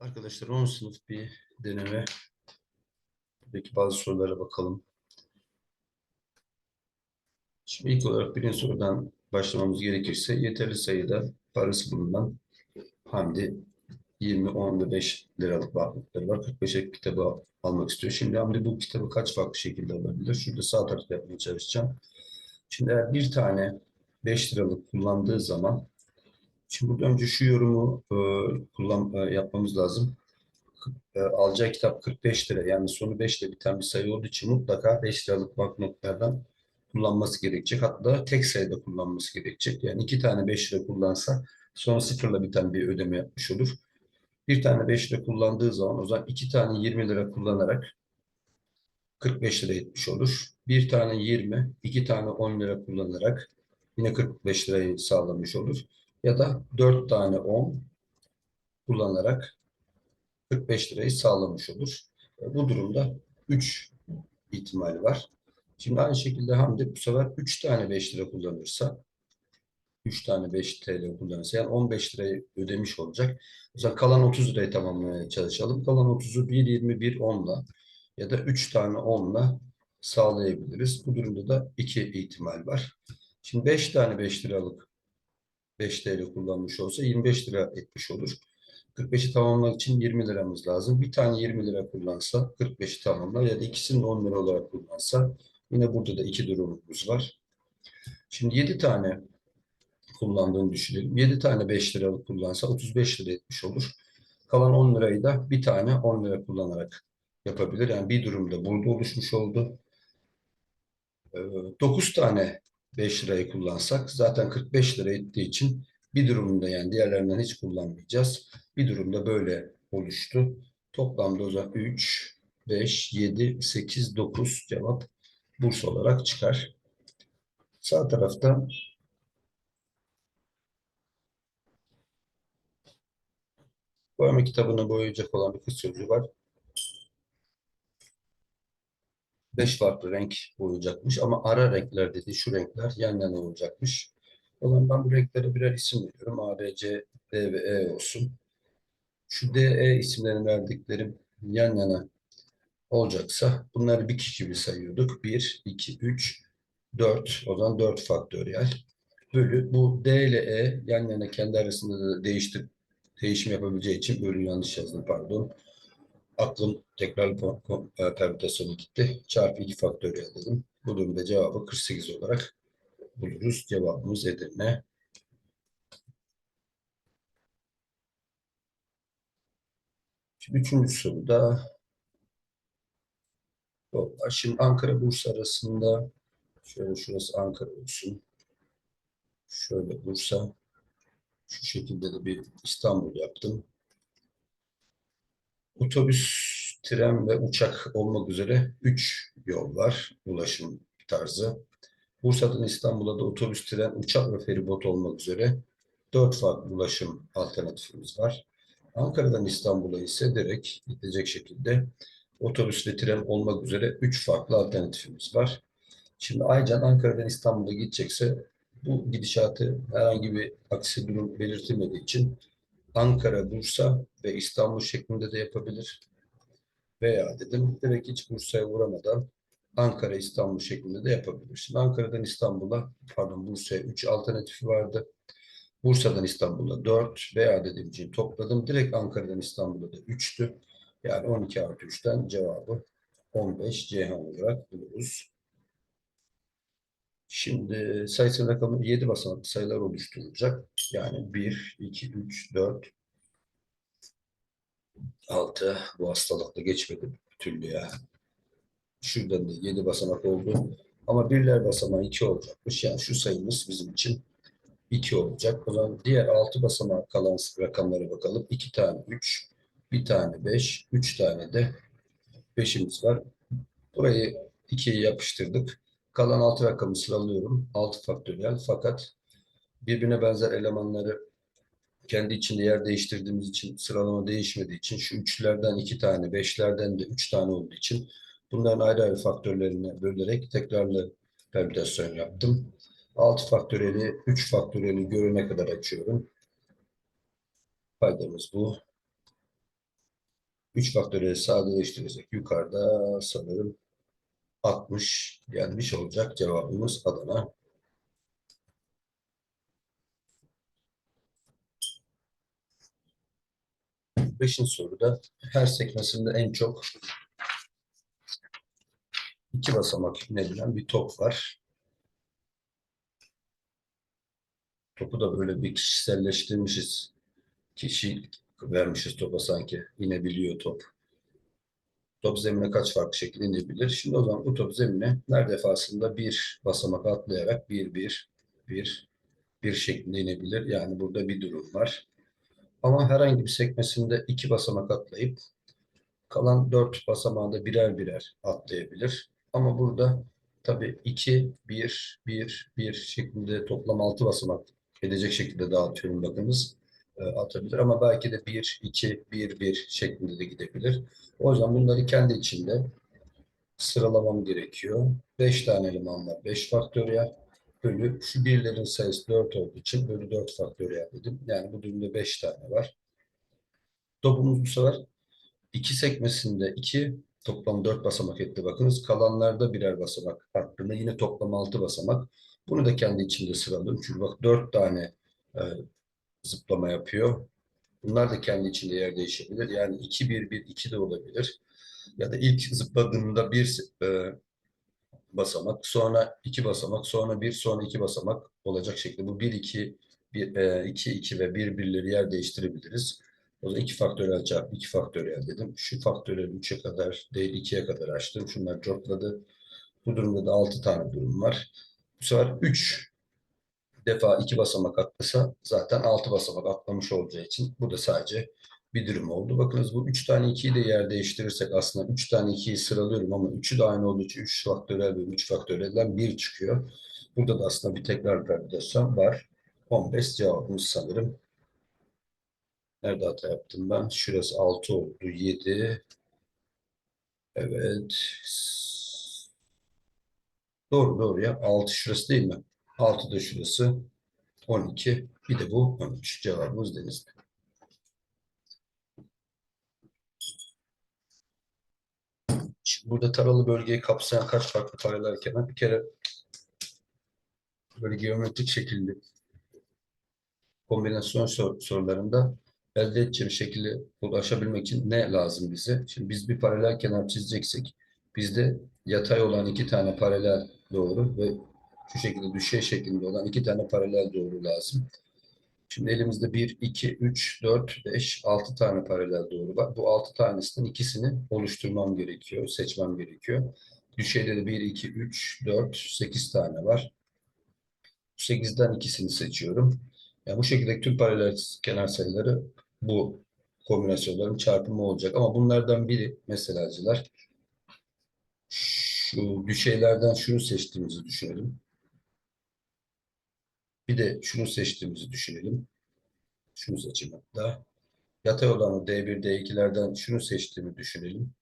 Arkadaşlar 10 sınıf bir deneme. Buradaki bazı sorulara bakalım. Şimdi ilk olarak birinci sorudan başlamamız gerekirse yeterli sayıda parası bulunan Hamdi 20, 10 ve 5 liralık banknotları var. 45'e kitabı almak istiyor. Şimdi Hamdi bu kitabı kaç farklı şekilde alabilir? Şurada sağ tarafta yapmaya çalışacağım. Şimdi eğer bir tane 5 liralık kullandığı zaman Şimdi burada önce şu yorumu e, kullan, e, yapmamız lazım. E, alacağı kitap 45 lira yani sonu 5 ile biten bir sayı olduğu için mutlaka 5 liralık banknotlardan kullanması gerekecek. Hatta tek sayıda kullanması gerekecek. Yani iki tane 5 lira kullansa sonra sıfırla biten bir ödeme yapmış olur. Bir tane 5 lira kullandığı zaman o zaman iki tane 20 lira kullanarak 45 lira etmiş olur. Bir tane 20, iki tane 10 lira kullanarak yine 45 lirayı sağlamış olur. Ya da 4 tane 10 kullanarak 45 lirayı sağlamış olur. E, Bu durumda 3 ihtimali var. Şimdi aynı şekilde Hamdi bu sefer 3 tane 5 lira kullanırsa 3 tane 5 TL kullanırsa yani 15 lirayı ödemiş olacak. O zaman kalan 30 lirayı tamamlamaya çalışalım. Kalan 30'u 1, 20, 1, 10'la ya da 3 tane 10'la sağlayabiliriz. Bu durumda da 2 ihtimal var. Şimdi 5 tane 5 liralık 5 TL kullanmış olsa 25 lira etmiş olur. 45'i tamamlamak için 20 liramız lazım. Bir tane 20 lira kullansa 45'i tamamlar ya da ikisini 10 lira olarak kullansa yine burada da iki durumumuz var. Şimdi 7 tane kullandığını düşünelim. 7 tane 5 liralık kullansa 35 lira etmiş olur. Kalan 10 lirayı da bir tane 10 lira kullanarak yapabilir. Yani bir durumda burada oluşmuş oldu. 9 tane 5 lirayı kullansak zaten 45 lira ettiği için bir durumda yani diğerlerinden hiç kullanmayacağız. Bir durumda böyle oluştu. Toplamda o zaman 3, 5, 7, 8, 9 cevap Bursa olarak çıkar. Sağ tarafta boyama kitabını boyayacak olan bir kız çocuğu var. Beş farklı renk boyayacakmış ama ara renkler dedi şu renkler yan yana olacakmış. O zaman ben bu renklere birer isim veriyorum. A, B, C, D ve E olsun. Şu D, E isimlerini verdiklerim yan yana olacaksa bunları bir kişi gibi sayıyorduk. 1, 2, 3, 4. O zaman 4 faktöriyel. Bölü bu D ile E yan yana kendi arasında da değiştir, değişim yapabileceği için bölü yanlış yazdım pardon. Aklım tekrar e, permütasyonu gitti. Çarpı 2 faktöriyel dedim. Bu durumda cevabı 48 olarak buluruz. Cevabımız Edirne. Şimdi üçüncü soruda Şimdi Ankara Bursa arasında şöyle şurası Ankara olsun. Şöyle Bursa. Şu şekilde de bir İstanbul yaptım. Otobüs, tren ve uçak olmak üzere 3 yol var ulaşım tarzı. Bursa'dan İstanbul'a da otobüs, tren, uçak ve feribot olmak üzere 4 farklı ulaşım alternatifimiz var. Ankara'dan İstanbul'a ise direkt gidecek şekilde otobüs ve tren olmak üzere 3 farklı alternatifimiz var. Şimdi Aycan Ankara'dan İstanbul'a gidecekse bu gidişatı herhangi bir aksi durum belirtilmediği için Ankara, Bursa ve İstanbul şeklinde de yapabilir. Veya dedim direkt hiç Bursa'ya uğramadan Ankara, İstanbul şeklinde de yapabilir. Şimdi Ankara'dan İstanbul'a, pardon Bursa'ya 3 alternatifi vardı. Bursa'dan İstanbul'a 4 veya dediğim için topladım. Direkt Ankara'dan İstanbul'a da 3'tü. Yani 12 artı 3'ten cevabı 15 Ceyhan olarak buluruz. Şimdi sayısal rakamı 7 basamaklı sayılar oluşturulacak. Yani 1, 2, 3, 4, 6 bu hastalıkla geçmedi türlü ya. Şuradan da 7 basamak oldu. Ama birler basamağı 2 olacakmış. Yani şu sayımız bizim için 2 olacak. O zaman diğer 6 basamak kalan rakamlara bakalım. 2 tane 3, 1 tane 5, 3 tane de 5'imiz var. Burayı 2'yi yapıştırdık. Kalan 6 rakamı sıralıyorum. 6 faktöriyel fakat birbirine benzer elemanları kendi içinde yer değiştirdiğimiz için sıralama değişmediği için şu üçlerden iki tane, beşlerden de üç tane olduğu için bunların ayrı ayrı faktörlerine bölerek tekrarlı permütasyon yaptım. 6 faktöriyeli 3 faktöriyeli görene kadar açıyorum. Faydamız bu. 3 faktöriyel sadeleştirirsek yukarıda sanırım 60 gelmiş olacak cevabımız Adana. Beşinci soruda her sekmesinde en çok iki basamak inebilen bir top var. Topu da böyle bir kişiselleştirmişiz. Kişi vermişiz topa sanki. İnebiliyor top. Top zemine kaç farklı şekilde inebilir? Şimdi o zaman bu top zemine her defasında bir basamak atlayarak bir, bir, bir, bir şeklinde inebilir. Yani burada bir durum var. Ama herhangi bir sekmesinde iki basamak atlayıp kalan dört basamağı da birer birer atlayabilir. Ama burada tabii iki, bir, bir, bir şeklinde toplam altı basamak edecek şekilde dağıtıyorum bakınız e, atabilir. Ama belki de bir, iki, bir, bir şeklinde de gidebilir. O yüzden bunları kendi içinde sıralamam gerekiyor. Beş tane eleman var. Beş faktöriyel bölü şu birlerin sayısı 4 olduğu için bölü 4 faktöriyel dedim. Yani bu durumda 5 tane var. Topumuz bu sefer iki sekmesinde 2 toplam 4 basamak etti bakınız. Kalanlarda birer basamak arttığında yine toplam 6 basamak. Bunu da kendi içinde sıraladım. Çünkü bak 4 tane e, zıplama yapıyor. Bunlar da kendi içinde yer değişebilir. Yani 2 1 1 2 de olabilir. Ya da ilk zıpladığında bir e, basamak, sonra iki basamak, sonra bir, sonra iki basamak olacak şekilde. Bu bir, iki, bir, e, iki, iki ve bir, birleri yer değiştirebiliriz. O zaman iki faktöriyel çarpı iki faktöriyel dedim. Şu faktöriyel üçe kadar değil ikiye kadar açtım. Şunlar cortladı. Bu durumda da altı tane durum var. Bu sefer üç defa iki basamak atlasa zaten altı basamak atlamış olacağı için bu da sadece bir durum oldu. Bakınız bu üç tane 2'yi de yer değiştirirsek aslında üç tane 2'yi sıralıyorum ama üçü de aynı olduğu için 3 faktörel ve 3 faktörelden 1 çıkıyor. Burada da aslında bir tekrar permütasyon var. 15 cevabımız sanırım. Nerede hata yaptım ben? Şurası 6 oldu. 7. Evet. Doğru doğru ya. 6 şurası değil mi? 6 da şurası. 12. Bir de bu 13. Cevabımız denizli. Şimdi burada taralı bölgeyi kapsayan kaç farklı paralel kenar? Bir kere böyle geometrik şekilde kombinasyon sor- sorularında elde edeceğim şekilde ulaşabilmek için ne lazım bize? Şimdi biz bir paralel kenar çizeceksek bizde yatay olan iki tane paralel doğru ve şu şekilde düşey şeklinde olan iki tane paralel doğru lazım. Şimdi elimizde 1, 2, 3, 4, 5, 6 tane paralel doğru var. Bu 6 tanesinden ikisini oluşturmam gerekiyor, seçmem gerekiyor. Düşeyde de 1, 2, 3, 4, 8 tane var. Bu 8'den ikisini seçiyorum. Yani bu şekilde tüm paralel kenar sayıları bu kombinasyonların çarpımı olacak. Ama bunlardan biri meselacılar şu düşeylerden şunu seçtiğimizi düşünelim. Bir de şunu seçtiğimizi düşünelim. Şunu seçeyim hatta. Yatay olanı D1, D2'lerden şunu seçtiğimi düşünelim.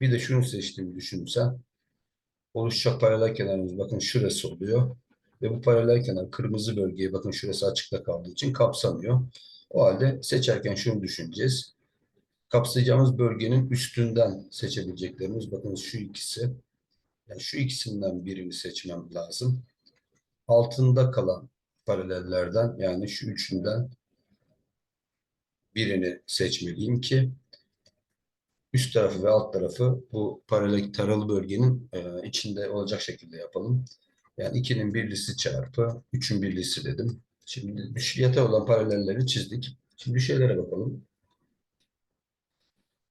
Bir de şunu seçtiğimi düşünürsen oluşacak paralel kenarımız bakın şurası oluyor. Ve bu paralel kenar kırmızı bölgeyi bakın şurası açıkta kaldığı için kapsamıyor. O halde seçerken şunu düşüneceğiz. Kapsayacağımız bölgenin üstünden seçebileceklerimiz bakın şu ikisi. Yani şu ikisinden birini seçmem lazım. Altında kalan paralellerden yani şu üçünden birini seçmeliyim ki üst tarafı ve alt tarafı bu paralel taralı bölgenin e, içinde olacak şekilde yapalım. Yani 2'nin birlisi çarpı 3'ün birlisi dedim. Şimdi yatay olan paralelleri çizdik. Şimdi düşeylere bakalım.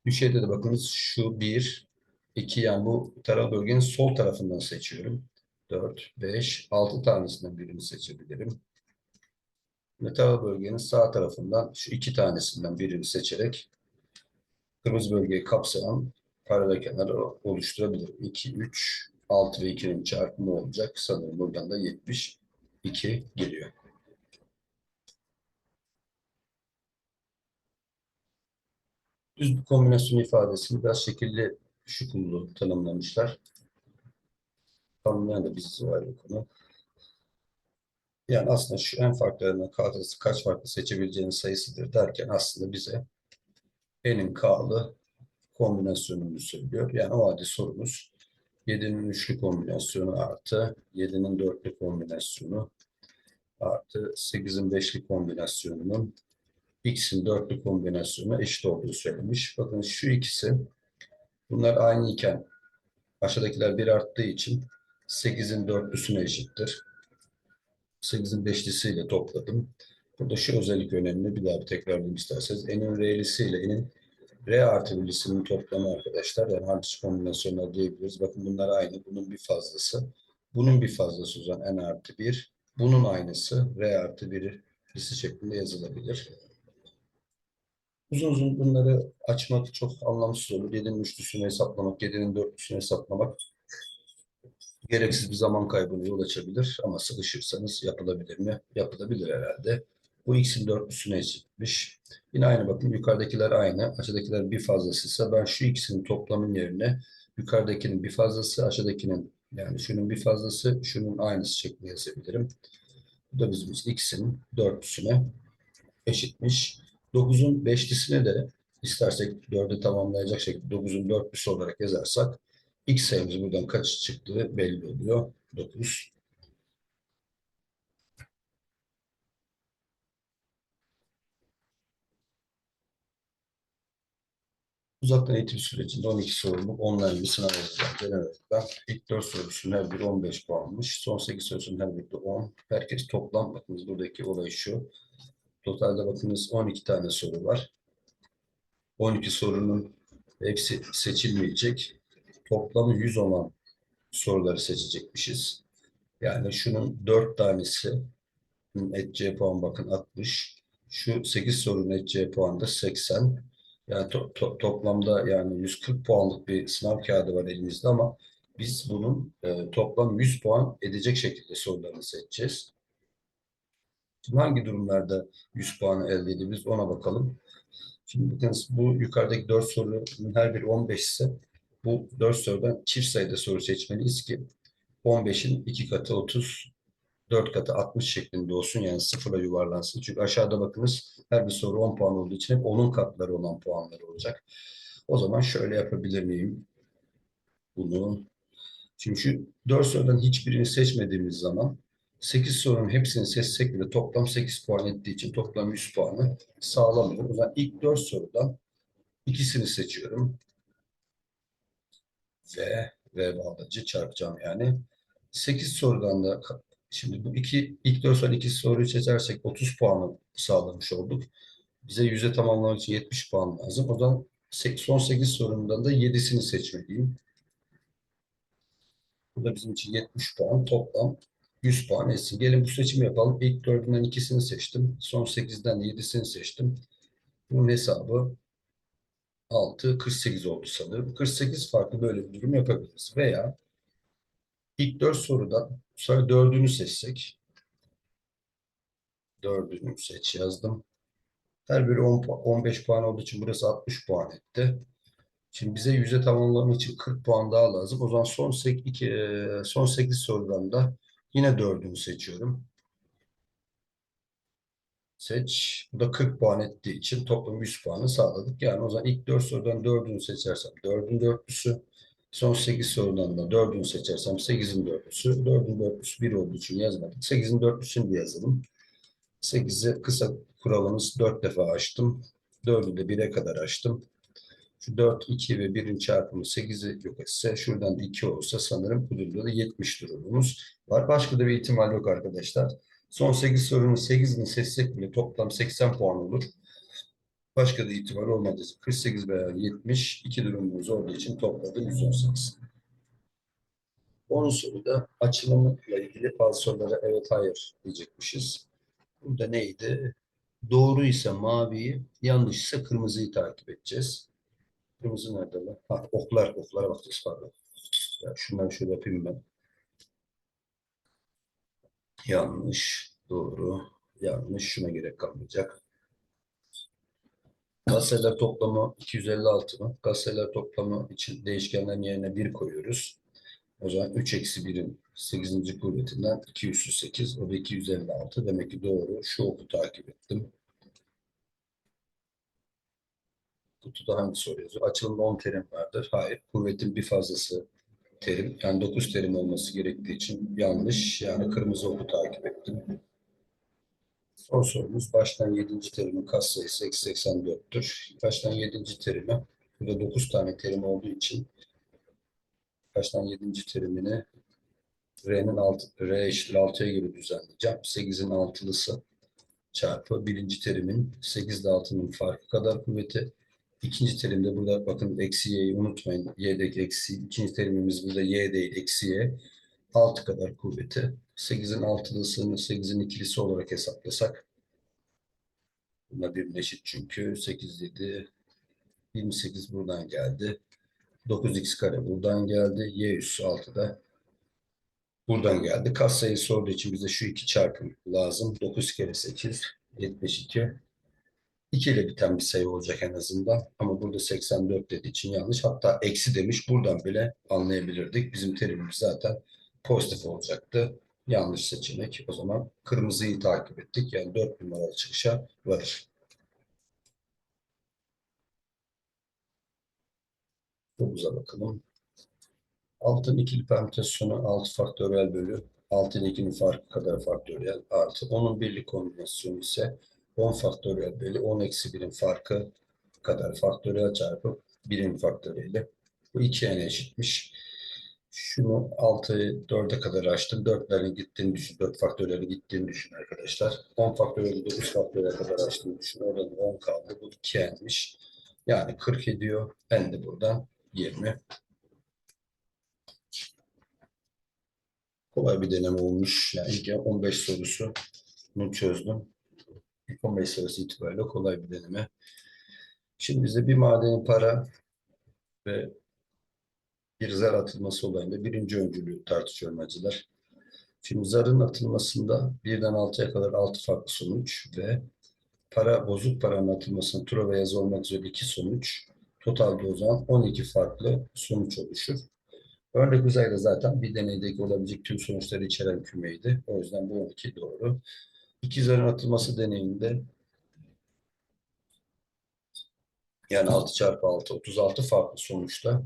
Düşeyde de bakınız şu 1, 2 yani bu taralı bölgenin sol tarafından seçiyorum. 4, 5, 6 tanesinden birini seçebilirim. Ve taralı bölgenin sağ tarafından şu iki tanesinden birini seçerek kırmızı bölgeyi kapsayan paralel kenarı oluşturabilirim. 2, 3, 6 ve 2'nin çarpımı olacak. Sanırım buradan da 72 geliyor. Düz bir kombinasyon ifadesini biraz şekilli şukullu tanımlamışlar. Tanımlayan da biziz var bu konu. Yani aslında şu en farklarından kadrası kaç farklı seçebileceğinin sayısıdır derken aslında bize n'in k'lı kombinasyonunu söylüyor. Yani o halde sorumuz 7'nin üçlü kombinasyonu artı 7'nin dörtlü kombinasyonu artı 8'in beşli kombinasyonunun x'in dörtlü kombinasyonuna eşit olduğu söylemiş. Bakın şu ikisi bunlar aynı iken aşağıdakiler bir arttığı için 8'in dörtlüsüne eşittir. 8'in beşlisiyle topladım. Burada şu özellik önemli. Bir daha bir tekrarlayayım isterseniz. N'in R'lisi ile N'in R artı birlisinin toplamı arkadaşlar. Yani hangisi kombinasyonlar diyebiliriz. Bakın bunlar aynı. Bunun bir fazlası. Bunun bir fazlası o zaman N artı 1. Bunun aynısı R artı 1'lisi şeklinde yazılabilir. Uzun uzun bunları açmak çok anlamsız olur. 7'nin üçlüsünü hesaplamak, 7'nin dörtlüsünü hesaplamak gereksiz bir zaman kaybına yol açabilir. Ama sıkışırsanız yapılabilir mi? Yapılabilir herhalde. Bu x'in dörtlüsüne eşitmiş. Yine aynı bakın yukarıdakiler aynı. Aşağıdakiler bir fazlasıysa ben şu ikisinin toplamın yerine yukarıdakinin bir fazlası, aşağıdakinin yani şunun bir fazlası, şunun aynısı şeklinde yazabilirim. Bu da bizim x'in dörtlüsüne eşitmiş. 9'un beşlisine de istersek 4'ü tamamlayacak şekilde 9'un dörtlüsü olarak yazarsak x sayımız buradan kaç çıktığı belli oluyor. 9. Uzaktan eğitim sürecinde 12 sorumluluk online bir sınav olacak. Genel öğretmen. İlk 4 sorusunun her biri 15 puanmış. Son 8 sorusunun her biri de 10. Herkes toplam. Bakınız buradaki olay şu. Totalde bakınız 12 tane soru var. 12 sorunun hepsi seçilmeyecek. Toplamı 100 olan soruları seçecekmişiz. Yani şunun 4 tanesi etc puan bakın 60. Şu 8 sorunun etc puanı da 80. Yani to- to- toplamda yani 140 puanlık bir sınav kağıdı var elimizde ama biz bunun e, toplam 100 puan edecek şekilde sorularını seçeceğiz. Şimdi hangi durumlarda 100 puanı elde edebiliriz ona bakalım. Şimdi bakınız bu yukarıdaki 4 sorunun her biri 15 ise bu 4 sorudan çift sayıda soru seçmeliyiz ki 15'in 2 katı 30, 4 katı 60 şeklinde olsun yani sıfıra yuvarlansın. Çünkü aşağıda bakınız her bir soru 10 puan olduğu için hep onun katları olan puanlar olacak. O zaman şöyle yapabilir miyim? Bunu. Şu 4 sorudan hiçbirini seçmediğimiz zaman 8 sorunun hepsini seçsek bile toplam 8 puan ettiği için toplam 100 puanı sağlamıyor. O zaman ilk 4 sorudan ikisini seçiyorum. Ve ve bağlacı çarpacağım yani. 8 sorudan da şimdi bu iki ilk 4 soru iki soruyu seçersek 30 puanı sağlamış olduk. Bize yüze tamamlamak için 70 puan lazım. O zaman son 8 sorundan da 7'sini seçmeliyim. Bu da bizim için 70 puan toplam 100 puan etsin. Gelin bu seçimi yapalım. İlk 4'ünden ikisini seçtim. Son 8'den 7'sini seçtim. Bunun hesabı 6, 48 oldu sanırım. 48 farklı böyle bir durum yapabiliriz. Veya ilk 4 sorudan sonra 4'ünü seçsek 4'ünü seç yazdım. Her biri 10, pu- 15 puan olduğu için burası 60 puan etti. Şimdi bize yüze tamamlamak için 40 puan daha lazım. O zaman son 8, son 8 sorudan da yine 4'ünü seçiyorum. Seç. Bu da 40 puan ettiği için toplam 100 puanı sağladık. Yani o zaman ilk 4 sorudan 4'ünü seçersem 4'ün dörtlüsü. Son 8 sorudan da 4'ünü seçersem 8'in dörtlüsü. 4'ün dörtlüsü 1 olduğu için yazmadık. 8'in dörtlüsünü de yazalım. 8'i kısa kuralımız 4 defa açtım. 4'ü de 1'e kadar açtım. Şu 4, 2 ve 1'in çarpımı 8'i yok etse şuradan da 2 olsa sanırım bu durumda da 70 durumumuz var. Başka da bir ihtimal yok arkadaşlar. Son 8 sorunun 8'ini seçsek bile toplam 80 puan olur. Başka da ihtimal olmadığı için 48 veya 70 iki durumumuz olduğu için topladım 118. 10 soruda açılımla ilgili bazı sorulara evet hayır diyecekmişiz. Burada neydi? Doğru ise maviyi, yanlış ise kırmızıyı takip edeceğiz. Kırmızı nerede lan? Ha, oklar, oklara bakacağız pardon. Ya şunları şöyle yapayım ben. Yanlış, doğru, yanlış. Şuna gerek kalmayacak. Katsayılar toplamı 256 mı? Katsayılar toplamı için değişkenlerin yerine 1 koyuyoruz. O zaman 3 eksi 1'in 8. kuvvetinden 2 üssü 8. O da 256. Demek ki doğru. Şu oku takip ettim. Kutuda hangi soru yazıyor? Açılımda 10 terim vardır. Hayır. Kuvvetin bir fazlası terim. Yani 9 terim olması gerektiği için yanlış. Yani kırmızı oku takip ettim. Son sorumuz baştan 7. terimin katsayısı eksi 84'tür. Baştan 7. terime burada 9 tane terim olduğu için baştan 7. terimini R'nin altı, R eşittir 6'ya göre düzenleyeceğim. 8'in altılısı çarpı birinci terimin 8 ile 6'nın farkı kadar kuvveti. İkinci terimde burada bakın eksi y'yi unutmayın. Y'deki eksi. ikinci terimimiz burada y değil eksi y. 6 kadar kuvveti. 8'in altılısını 8'in ikilisi olarak hesaplasak. Bunlar birbirine eşit çünkü. 8, 7, 28 buradan geldi. 9x kare buradan geldi. Y üssü 6 da buradan geldi. Katsayı sorduğu için bize şu iki çarpım lazım. 9 kere 8, 72. 2 ile biten bir sayı olacak en azından. Ama burada 84 dediği için yanlış. Hatta eksi demiş. Buradan bile anlayabilirdik. Bizim terimimiz zaten pozitif olacaktı. Yanlış seçenek. O zaman kırmızıyı takip ettik. Yani 4 numaralı çıkışa varır. Dokuza bakalım. Altın ikili permütasyonu 6 faktöriyel bölü 6 ile 2'nin farkı kadar faktöriyel artı. Onun birlik kombinasyonu ise 10 faktöriyel bölü 10 eksi 1'in farkı kadar faktöriyel çarpı 1'in faktöriyeli. Bu 2'ye eşitmiş. Şunu 6'yı 4'e kadar açtım. 4'lerin gittiğini düşün. 4 faktörlerin gittiğini düşün arkadaşlar. 10 faktöriyeli 9 faktöriyel kadar açtığını düşün. Oradan 10 kaldı. Bu 2 enmiş. Yani 40 ediyor. En de buradan 20. Kolay bir deneme olmuş. Yani ilk 15 sorusunu çözdüm. İlk 15 sorusu itibariyle kolay bir deneme. Şimdi bize bir madenin para ve bir zar atılması olayında birinci öncülüğü tartışıyorum acılar. Şimdi zarın atılmasında birden altıya kadar altı farklı sonuç ve para bozuk paranın atılmasında tura ve yazı olmak üzere iki sonuç. Totalde o zaman 12 farklı sonuç oluşur. Örnek uzayda zaten bir deneydeki olabilecek tüm sonuçları içeren kümeydi. O yüzden bu 12 doğru. İki zarın atılması deneyinde yani 6 çarpı 6, 36 farklı sonuçta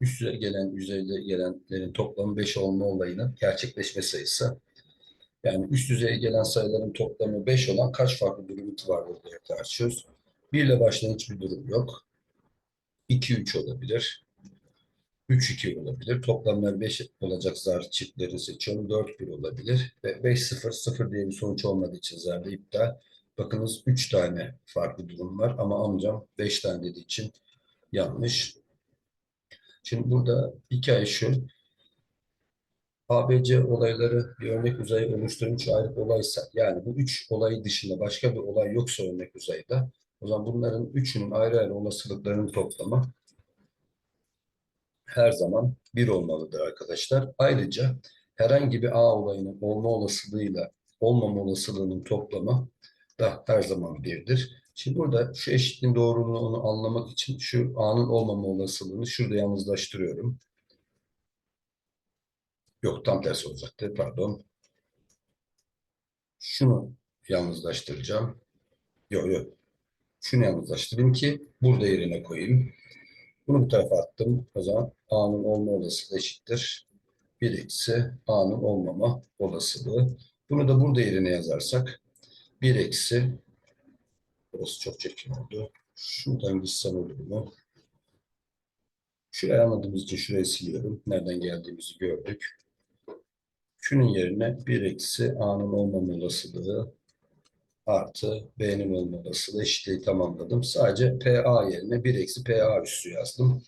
üst yüze gelen, yüzeyde gelenlerin toplamı 5 olma olayının gerçekleşme sayısı. Yani üst düzeye gelen sayıların toplamı 5 olan kaç farklı durum vardır diye tartışıyoruz. 1 ile başlayan hiçbir durum yok. 2-3 olabilir. 3-2 olabilir. Toplamlar 5 olacak zar çiftlerini seçiyorum. 4-1 olabilir. Ve 5-0-0 diye bir sonuç olmadığı için zarda iptal. Bakınız 3 tane farklı durum var ama amcam 5 tane dediği için yanlış. Şimdi burada hikaye şu. ABC olayları bir örnek uzayı oluşturmuş ayrı olaysa yani bu üç olayı dışında başka bir olay yoksa örnek uzayda o zaman bunların üçünün ayrı ayrı olasılıklarının toplamı her zaman bir olmalıdır arkadaşlar. Ayrıca herhangi bir A olayının olma olasılığıyla olmama olasılığının toplamı da her zaman birdir. Şimdi burada şu eşitliğin doğruluğunu anlamak için şu A'nın olmama olasılığını şurada yalnızlaştırıyorum. Yok tam tersi olacaktı pardon. Şunu yalnızlaştıracağım. Yok yok. Şunu yalnızlaştırayım ki burada yerine koyayım. Bunu bu tarafa attım. O zaman A'nın olma olasılığı eşittir. 1 eksi A'nın olmama olasılığı. Bunu da burada yerine yazarsak 1 eksi burası çok çirkin oldu. Şuradan gitsem olur mu? Şurayı anladığımız için şurayı siliyorum. Nereden geldiğimizi gördük. Şunun yerine 1 eksi A'nın olmama olasılığı artı B'nin olma olasılığı eşitliği tamamladım. Sadece PA yerine 1 eksi PA üssü yazdım.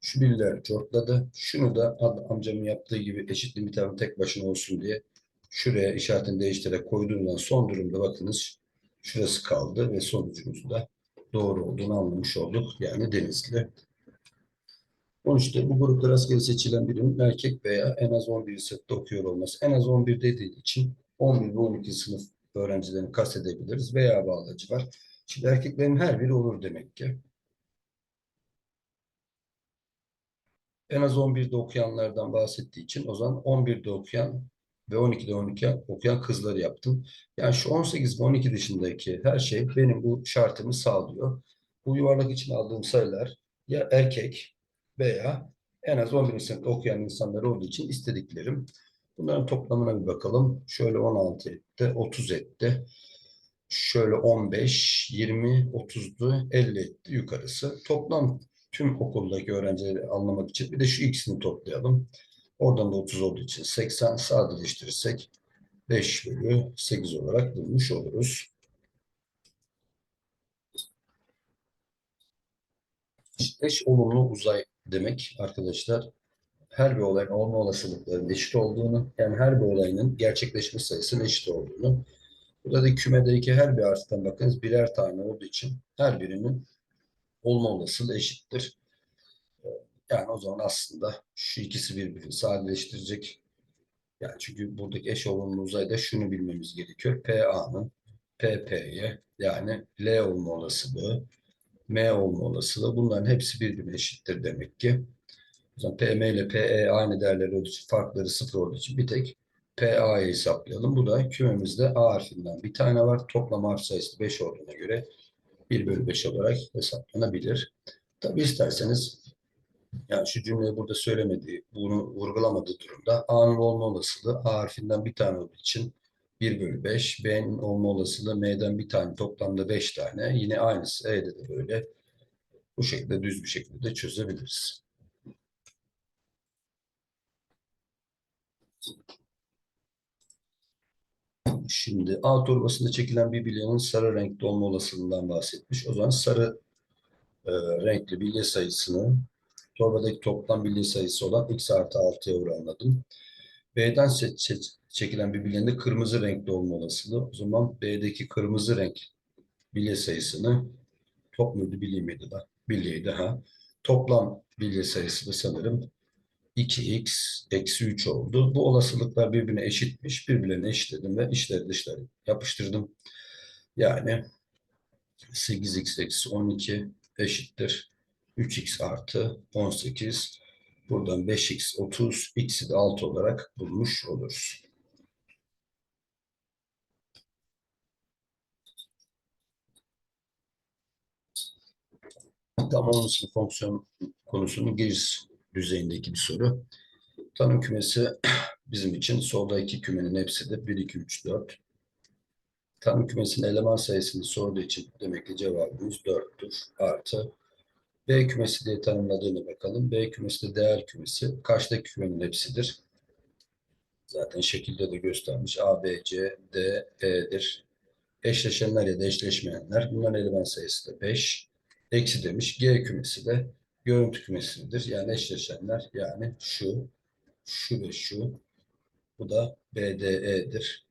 Şu birler çortladı. Şunu da amcamın yaptığı gibi eşit limit tek başına olsun diye şuraya işaretini değiştirerek koyduğumdan son durumda bakınız şurası kaldı ve sonucumuz da doğru olduğunu anlamış olduk. Yani Denizli. 13'te bu grupta rastgele seçilen birinin erkek veya en az 11 sınıfta okuyor olması. En az 11 dediği için 11 ve 12 sınıf öğrencilerini kastedebiliriz veya bağlacı var. Şimdi erkeklerin her biri olur demek ki. En az 11'de okuyanlardan bahsettiği için o zaman 11'de okuyan ve 12'de 12 okuyan kızları yaptım. Yani şu 18 ve 12 dışındaki her şey benim bu şartımı sağlıyor. Bu yuvarlak için aldığım sayılar ya erkek veya en az 11. sınıfta okuyan insanlar olduğu için istediklerim. Bunların toplamına bir bakalım. Şöyle 16 etti, 30 etti. Şöyle 15, 20, 30'du, 50 etti yukarısı. Toplam tüm okuldaki öğrencileri anlamak için bir de şu ikisini toplayalım. Oradan da 30 olduğu için 80 sadeleştirirsek 5 bölü 8 olarak bulmuş oluruz. Eş olumlu uzay demek arkadaşlar her bir olayın olma olasılıklarının eşit olduğunu yani her bir olayının gerçekleşme sayısının eşit olduğunu burada da kümedeki her bir harften bakınız birer tane olduğu için her birinin olma olasılığı eşittir. Yani o zaman aslında şu ikisi birbirini sadeleştirecek. Yani çünkü buradaki eş olumlu uzayda şunu bilmemiz gerekiyor. PA'nın PP'ye yani L olma olasılığı, M olma olasılığı bunların hepsi birbirine eşittir demek ki. O PM ile PE aynı değerler olduğu için farkları sıfır olduğu için bir tek PA'yı hesaplayalım. Bu da kümemizde A harfinden bir tane var. Toplam harf sayısı 5 olduğuna göre 1 bölü 5 olarak hesaplanabilir. Tabi isterseniz yani şu cümleyi burada söylemediği, bunu vurgulamadığı durumda A'nın olma olasılığı A harfinden bir tane olduğu için 1 bölü 5. B'nin olma olasılığı M'den bir tane toplamda 5 tane. Yine aynısı E'de de böyle. Bu şekilde düz bir şekilde çözebiliriz. Şimdi A torbasında çekilen bir bilyenin sarı renkli olma olasılığından bahsetmiş. O zaman sarı e, renkli bilye sayısını torbadaki toplam bilye sayısı olan x artı 6'ya oranladım. B'den se- se- çekilen bir bilyenin de kırmızı renkli olma olasılığı. O zaman B'deki kırmızı renk bilye sayısını top muydu bilye miydi da? Bilyeydi ha. Toplam bilye sayısı da sanırım 2x eksi 3 oldu. Bu olasılıklar birbirine eşitmiş. Birbirlerine eşitledim ve içleri dışları yapıştırdım. Yani 8x eksi 12 eşittir. 3x artı 18. Buradan 5x 30, x'i de 6 olarak bulmuş oluruz. Tam 10. sınıf fonksiyon konusunun giriş düzeyindeki bir soru. Tanım kümesi bizim için solda iki kümenin hepsi de 1, 2, 3, 4. Tanım kümesinin eleman sayısını sorduğu için demek ki cevabımız 4'tür. Artı B kümesi diye tanımladığına bakalım. B kümesi de değer kümesi. Kaçtaki kümenin hepsidir? Zaten şekilde de göstermiş. A, B, C, D, E'dir. Eşleşenler ya da eşleşmeyenler. Bunların eleman sayısı da 5. Eksi demiş. G kümesi de görüntü kümesidir. Yani eşleşenler yani şu, şu ve şu. Bu da BDE'dir.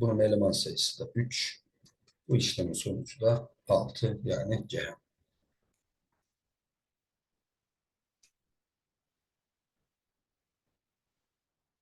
Bunun eleman sayısı da 3. Bu işlemin sonucu da 6 yani C.